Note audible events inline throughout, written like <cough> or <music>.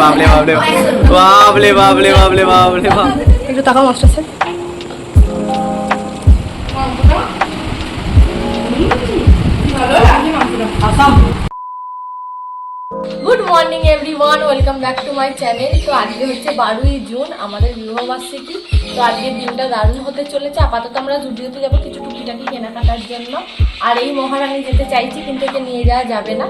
বাপরে বাপরে বাপরে বাপরে বাপরে বাপরে বাপ একটু তাকাও master sir. Good morning everyone welcome back to my channel তো আজকে হচ্ছে বারোই জুন আমাদের বিবাহবার্ষিকী তো আজকের দিনটা দারুণ হতে চলেছে। আপাতত আমরা জুডিওতে যাব কিছু টুকিটাকি কেনাকাটার জন্য। আর এই মহারানী যেতে চাইছি কিন্তু একে নিয়ে যাওয়া যাবে না।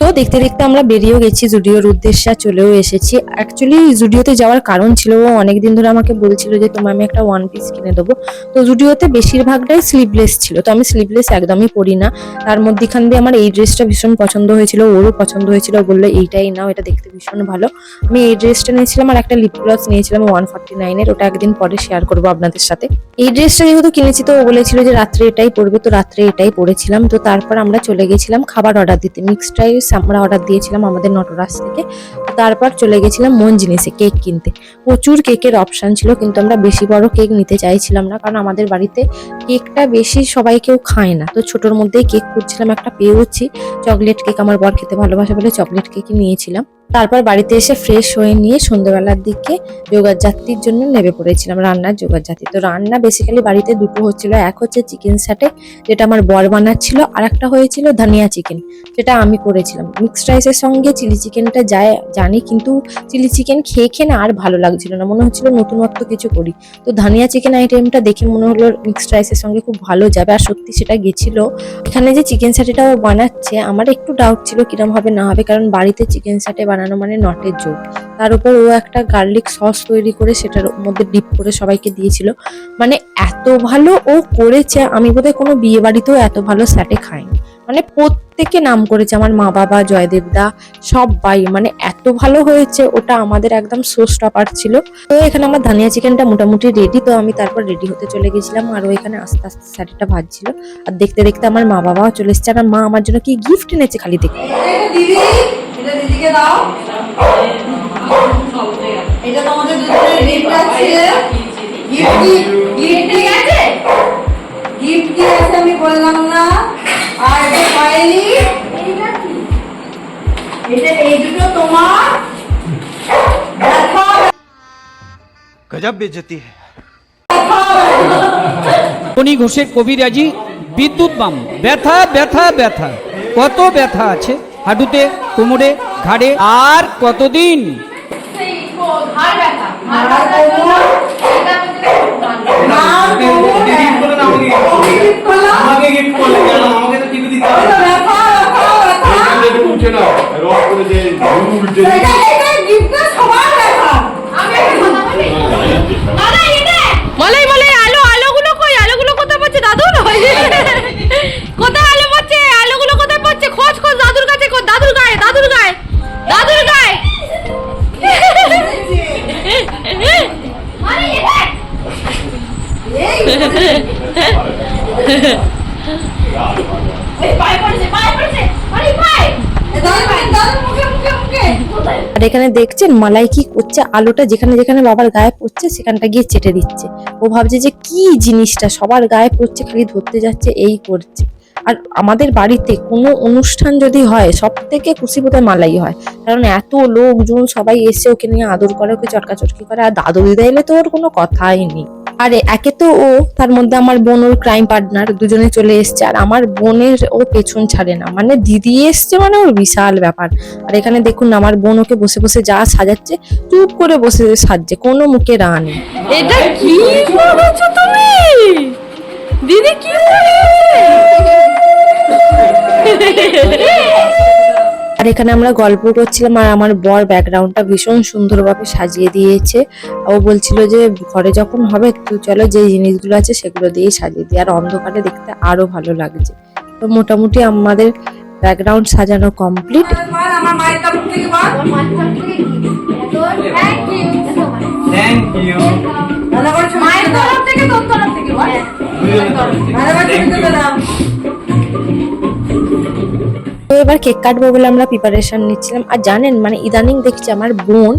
তো দেখতে দেখতে আমরা বেরিয়েও গেছি জুডিওর উদ্দেশ্যে চলেও এসেছি। অ্যাকচুয়ালি জুডিওতে যাওয়ার কারণ ছিল, ও অনেকদিন ধরে আমাকে বলছিল যে, তোমায় আমি একটা ওয়ান পিস কিনে দেবো। তো জুডিওতে বেশিরভাগটাই স্লিভলেস ছিল, তো আমি স্লিভলেস একদমই পরি না। তার মধ্যেখান দিয়ে আমার এই ড্রেসটা ভীষণ পছন্দ হয়েছিল, ওরও পছন্দ হয়েছিল বলল, এইটাই নাও, এটা দেখতে ভীষণ ভালো। আমি এই ড্রেসটা নিয়েছিলাম, আর একটা লিপ গ্লস নিয়েছিলাম ওয়ান ফর্টি নাইনের ওটা একদিন পরে শেয়ার করব আপনাদের সাথে। এই ড্রেসটা যেহেতু কিনেছি, তো ও বলেছিল যে, রাত্রে এটাই পরবে। তো রাত্রে এটাই পরেছিলাম তো তারপর আমরা চলে গেছিলাম খাবার অর্ডার দিতে। মিক্সড রাইস আমরা অর্ডার দিয়েছিলাম আমাদের নটরাজ থেকে। তারপর চলে গেছিলাম মন জিনিসে কেক কিনতে। প্রচুর কেকের অপশান ছিল, কিন্তু আমরা বেশি বড় কেক নিতে চাইছিলাম না, কারণ আমাদের বাড়িতে কেকটা বেশি সবাই কেউ খায় না। তো ছোটোর মধ্যেই কেক করছিলাম একটা পেয়েওছি। চকলেট কেক আমার বর খেতে ভালোবাসে বলে চকলেট কেকই নিয়েছিলাম। তারপর বাড়িতে এসে ফ্রেশ হয়ে নিয়ে সন্ধ্যেবেলার দিকে যোগার যাত্রীর জন্য নেমে পড়েছিলাম রান্নার যোগার যাত্রী। তো রান্না বেসিক্যালি বাড়িতে দুটো হচ্ছিল, এক হচ্ছে চিকেন স্যাটে যেটা আমার বর বানাচ্ছিল আর একটা হয়েছিল ধনিয়া চিকেন যেটা আমি করেছিলাম। মিক্সড রাইসের সঙ্গে চিলি চিকেনটা যায়, জানি কিন্তু চিলি চিকেন খেয়ে খেয়ে না আর ভালো লাগছিল না, মনে হচ্ছিল নতুনত্ব কিছু করি। তো ধনিয়া চিকেন আইটেমটা দেখে মনে হলো মিক্সড রাইসের সঙ্গে খুব ভালো যাবে, আর সত্যি সেটা গেছিল। এখানে যে চিকেন স্যাটেটাও বানাচ্ছে, আমার একটু ডাউট ছিল কিরম হবে না হবে, কারণ বাড়িতে চিকেন স্যাটে বানানো মানে নটের জোর তার উপর ও একটা গার্লিক সস তৈরি করে সেটার মধ্যে ডিপ করে সবাইকে দিয়েছিল। মানে এত ভালো ও করেছে, আমি বোধহয় কোনো বিয়ে বাড়িতেও এত ভালো স্যাটে খাইনি। মানে প্রত্যেকে নাম করেছে, আমার মা বাবা জয়দেবদা সবাই মানে এত ভালো হয়েছে, ওটা আমাদের একদম শো স্টপার ছিল। তো এখানে আমার ধনিয়া চিকেনটা মোটামুটি রেডি তো আমি তারপর রেডি হতে চলে গেছিলাম আর ও এখানে আস্তে আস্তে স্যাটিটা ভাজছিল। আর দেখতে দেখতে আমার মা বাবাও চলে এসেছে। আর মা আমার জন্য কি গিফট এনেছে খালি দেখতে দিকে দাও? এটা তোমাদের দুজনের গিফট আছে। গিফট গিফট দিয়ে গিফট দিয়ে গেছে আমি বললাম না। আর যে এটা এই দুটো তোমার। গজব বেজতি টনি ঘোষের কবিরাজি বিদ্যুৎ বাম। ব্যথা ব্যথা ব্যথা। কত ব্যথা আছে। হাঁটুতে কোমরে ঘাড়ে আর কতদিন? আমাকে আর এখানে দেখছেন মালাই কি করছে আলোটা যেখানে যেখানে বাবার গায়ে পড়ছে সেখানটা গিয়ে চেটে দিচ্ছে। ও ভাবছে যে কি জিনিসটা সবার গায়ে পড়ছে খালি ধরতে যাচ্ছে এই করছে। আর আমাদের বাড়িতে কোনো অনুষ্ঠান যদি হয় সব থেকে খুশি বোধহয় মালাই হয়। কারণ এত লোকজন সবাই এসে ওকে নিয়ে আদর করে ওকে চটকাচটকি করে আর দাদু দিদা এলে তো ওর কোনো কথাই নেই। আর, একে তো ও, তার মধ্যে আমার বোন, ওর ক্রাইম পার্টনার দুজনে চলে এসছে। আর আমার বোনের ও পেছন ছাড়ে না। মানে দিদি এসছে মানে ওর বিশাল ব্যাপার। আর এখানে দেখুন, আমার বোন ওকে বসে বসে যা সাজাচ্ছে, চুপ করে বসে সাজছে, কোনো মুখে রা নেই। এটা কি করেছ তুমি? দিদি কি আর এখানে আমরা গল্প করছিলাম আর আমার বর ব্যাকগ্রাউন্ডটা ভীষণ সুন্দরভাবে সাজিয়ে দিয়েছে। ও বলছিল যে ঘরে যখন হবে একটু চলো যে জিনিসগুলো আছে সেগুলো দিয়ে সাজিয়ে দিই। আর অন্ধকারে দেখতে আরও ভালো লাগছে। তো মোটামুটি আমাদের ব্যাকগ্রাউন্ড সাজানো কমপ্লিট আমার মায়ের থেকে থ্যাংক ইউ মায়ের তরফ থেকে তোর তরফ থেকে। তো এবার কেক কাটবো বলে আমরা প্রিপারেশন নিচ্ছিলাম। আর জানেন মানে ইদানিং দেখছি আমার বোন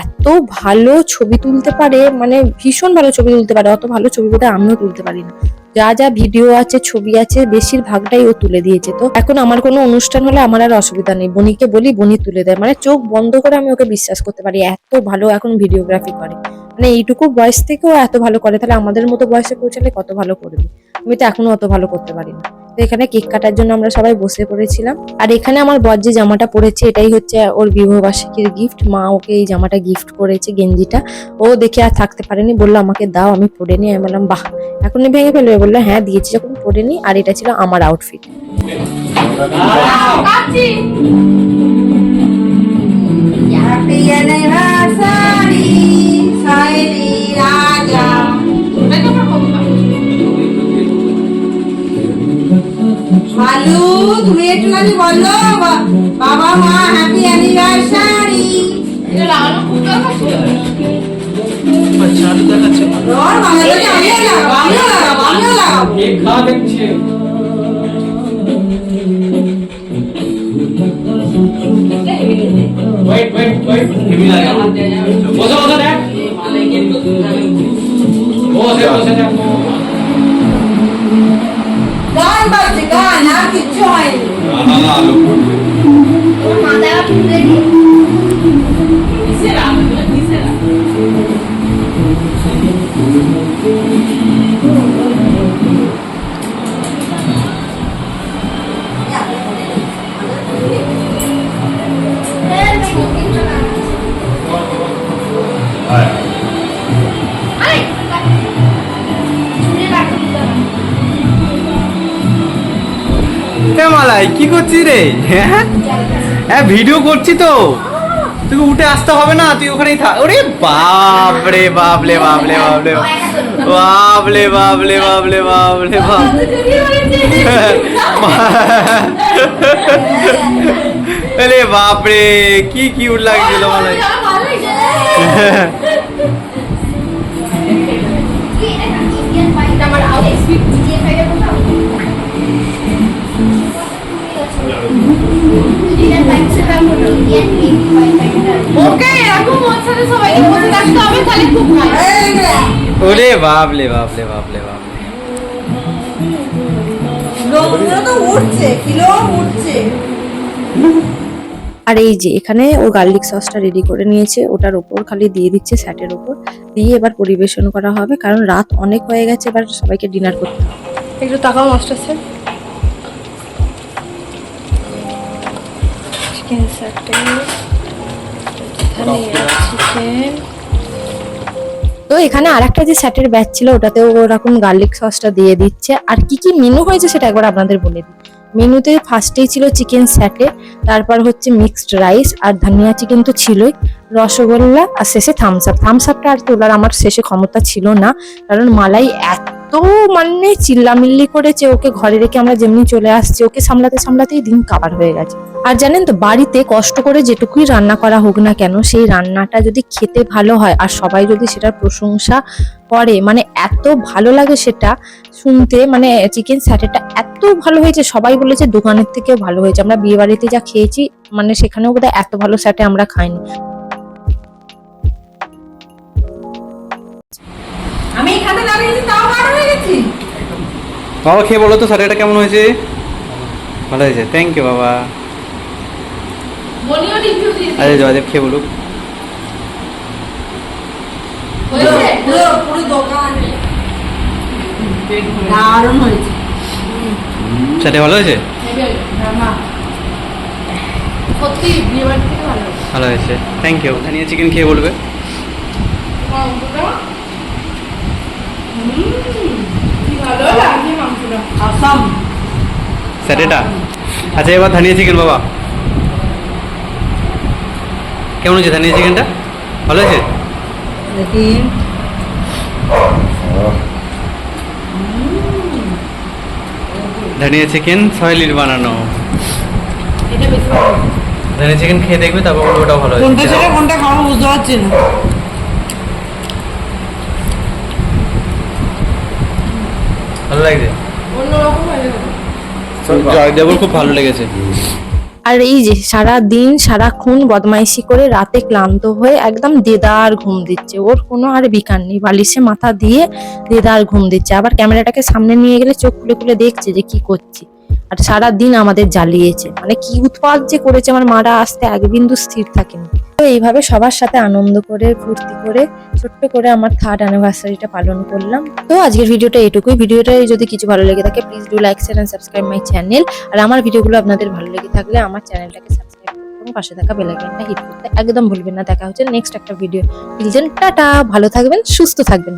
এত ভালো ছবি তুলতে পারে মানে ভীষণ ভালো ছবি তুলতে পারে, অত ভালো ছবি বোধহয় আমিও তুলতে পারি না যা যা ভিডিও আছে, ছবি আছে, বেশিরভাগটাই ও তুলে দিয়েছে। তো এখন আমার কোনো অনুষ্ঠান হলে আমার আর অসুবিধা নেই। বনিকে বলি, বনি তুলে দেয়। মানে চোখ বন্ধ করে আমি ওকে বিশ্বাস করতে পারি, এত ভালো এখন ভিডিওগ্রাফি করে। মানে এইটুকু বয়স থেকেও এত ভালো করে, তাহলে আমাদের মতো বয়সে পৌঁছালে কত ভালো করবে? আমি তো এখনও অত ভালো করতে পারি না তো এখানে কেক কাটার জন্য আমরা সবাই বসে পড়েছিলাম। আর এখানে আমার বর যে জামাটা পরেছে এটাই হচ্ছে ওর বিবাহবার্ষিকীর গিফট মা ওকে এই জামাটা গিফট করেছে গেঞ্জিটা। ও দেখে আর থাকতে পারেনি বলল আমাকে দাও আমি পরে নিই। আমি বললাম বাহ! এখনই ভেঙে ফেলবে। বলল হ্যাঁ দিয়েছি যখন পরে নিই। আর এটা ছিল আমার আউটফিট কাচ্ছি লাড্ডু তুমি একটুখানি বলো বাবা মা happy anniversary Wait, wait, wait. Give me that. What's up with that? Oh, what's up with that? গান বাজছে গান আর কিচ্ছু হয়নি এ মালাই কি করছিস রে? হ্যাঁ? হ্যাঁ ভিডিও করছি তো। তুই উঠে আসতে হবে না, তুই ওখানেই থাক ওরে বাপ রে বাপ রে বাপ রে বাপ রে বাপ রে বাপ রে বাপ রে বাপ রে বাপ <laughs> আরে বাপ রে কি কিউট লাগছিল মালাই ওকে ওরে বাপ রে বাপ রে বাপ রে বাপ রে। লোকগুলো তো উঠছে কিলো উঠছে। আর এই যে এখানে ও গার্লিক সসটা রেডি করে নিয়েছে ওটার ওপর খালি দিয়ে দিচ্ছে স্যাটের ওপর। দিয়ে এবার পরিবেশন করা হবে কারণ রাত অনেক হয়ে গেছে এবার সবাইকে ডিনার করতে হবে। একটু তাকাও মাস্টার স্যার। চিকেন স্যারটা চিকেন তো এখানে আর একটা যে স্যাটের ব্যাচ ছিল, ওটাতেও ওরকম গার্লিক সসটা দিয়ে দিচ্ছে। আর কি কি মেনু হয়েছে সেটা একবার আপনাদের বলে দিই। মেনুতে ফার্স্টেই ছিল চিকেন স্যাটে তারপর হচ্ছে মিক্সড রাইস আর ধনিয়া চিকেন তো ছিলই। রসগোল্লা আর শেষে থামস আপ থামস আপটা আর তোলার আমার শেষে ক্ষমতা ছিল না, কারণ মালাই এত মানে চিল্লামিল্লি করেছে ওকে ঘরে রেখে আমরা যেমনি চলে আসছি, ওকে সামলাতে সামলাতেই দিন কাবার হয়ে গেছে। আর জানেন তো, বাড়িতে কষ্ট করে যেটুকুই রান্না করা হোক না কেন, সেই রান্নাটা যদি খেতে ভালো হয়, আর সবাই যদি সেটার প্রশংসা করে মানে এত ভালো লাগে সেটা শুনতে মানে চিকেন স্যাটেটা এত ভালো হয়েছে, সবাই বলেছে দোকানের থেকেও ভালো হয়েছে। আমরা বিয়ে বাড়িতে যা খেয়েছি মানে সেখানেও বোধহয় এত ভালো স্যাটে আমরা খাইনি। আমি এখানে দাঁড়িয়েছি বাবা খেয়ে বলো তো স্যার এটা কেমন হয়েছে? ভালো হয়েছে। থ্যাংক ইউ বাবা। আরে জয়দেব খেয়ে বলুক। ভালো হয়েছে? ভালো ভালো হয়েছে। থ্যাংক ইউ ধনিয়া চিকেন খেয়ে বলবে মাংসটা কি ভালো লাগছে মাংসটা আসাম। স্যার এটা আচ্ছা এবার ধনিয়া চিকেন বাবা। কেমন হয়েছে ধনিয়া চিকেনটা? ভালো হয়েছে? দেখি ধনিয়া চিকেন সয়েলির বানানো। ধনিয়া চিকেন খেয়ে দেখবে তারপর ওটাও ভালো কোনটা হয়েছে। ছেড়ে কোনটা খাব বুঝতে পারছি না। ভালো লাগছে? জয়দেবর খুব ভালো লেগেছে। আর এই যে সারা দিন সারাক্ষণ বদমাইশি করে রাতে ক্লান্ত হয়ে একদম দেদার ঘুম দিচ্ছে। ওর কোনো আর বিকার নেই। বালিশে মাথা দিয়ে দেদার ঘুম দিচ্ছে। আবার ক্যামেরাটাকে সামনে নিয়ে গেলে চোখ খুলে খুলে দেখছে যে কি করছি। আর সারা দিন আমাদের জ্বালিয়েছে। মানে কি উৎপাত যে করেছে আমার মারা আসতে এক বিন্দু স্থির থাকেনি। তো এইভাবে সবার সাথে আনন্দ করে, ফুর্তি করে, ছোট্ট করে আমার থার্ড অ্যানিভার্সারিটা পালন করলাম। তো আজকের ভিডিওটা এটুকুই। ভিডিওটা যদি কিছু ভালো লেগে থাকে please do like share and subscribe my channel আর আমার ভিডিওগুলো আপনাদের ভালো লেগে থাকলে আমার চ্যানেলটাকে সাবস্ক্রাইব এবং পাশে থাকা বেল আইকনটা হিট করতে একদম ভুলবেন না। দেখা হচ্ছে নেক্সট একটা ভিডিও টিলজেন টাটা। ভালো থাকবেন, সুস্থ থাকবেন।